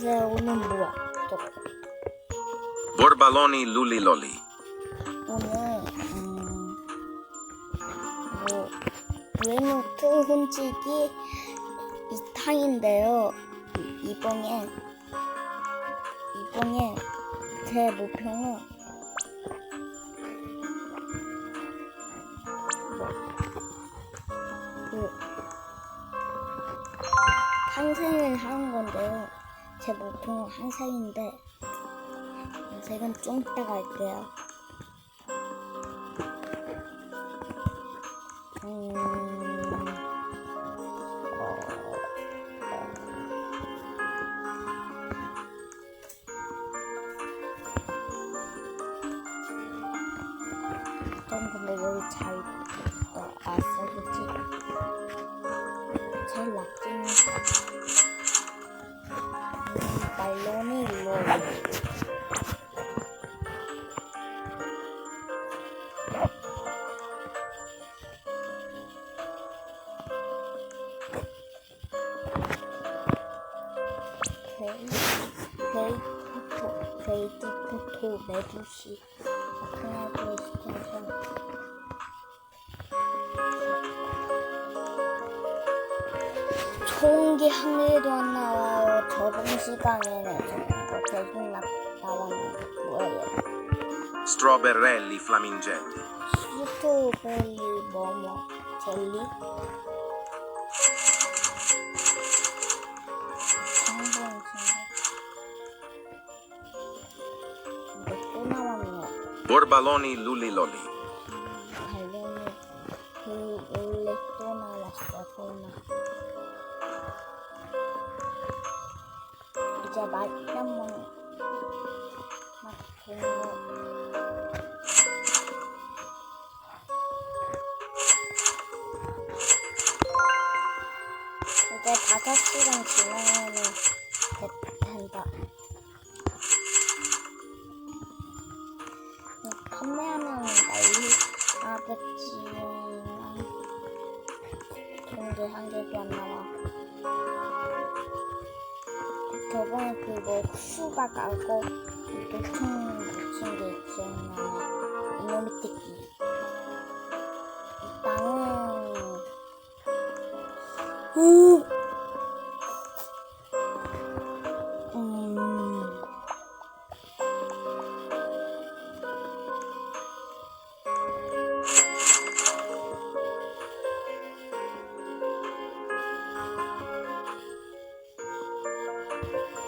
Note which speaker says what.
Speaker 1: 새우는 뭐야? 또
Speaker 2: Borbaloni luliloli.
Speaker 1: 오늘 음, 뭐 브레노트 훔치기 2탄인데요. 이번엔 이번엔 제 목표는 그 항생을 하는 건데요. 제 목표는 항생인데 색은 좀 이따가 할게요. 음, 전 근데 여기 잘 어, 아싸 음, 말론이 일로 베이, 베 좋은 게한 개도 안 나와요. 저번 시간에는 이거 계속 나, 나왔는데 뭐예요?
Speaker 2: Strawberrelli flamingelli.
Speaker 1: 스트로베리 뭐뭐 젤리? 장본 이거 또 나왔네요.
Speaker 2: Borbaloni luliloli.
Speaker 1: 이제 맛있는 맛 좋은 거. 이제 다섯 시간 지나면은 되- 된다. 판매하면 난리 나겠지만 게한 개도 안 나와. 저번에 그거 수박 알고 노통 붙인 게 기억나네. 이놈의 새끼. 나는 음. Thank you.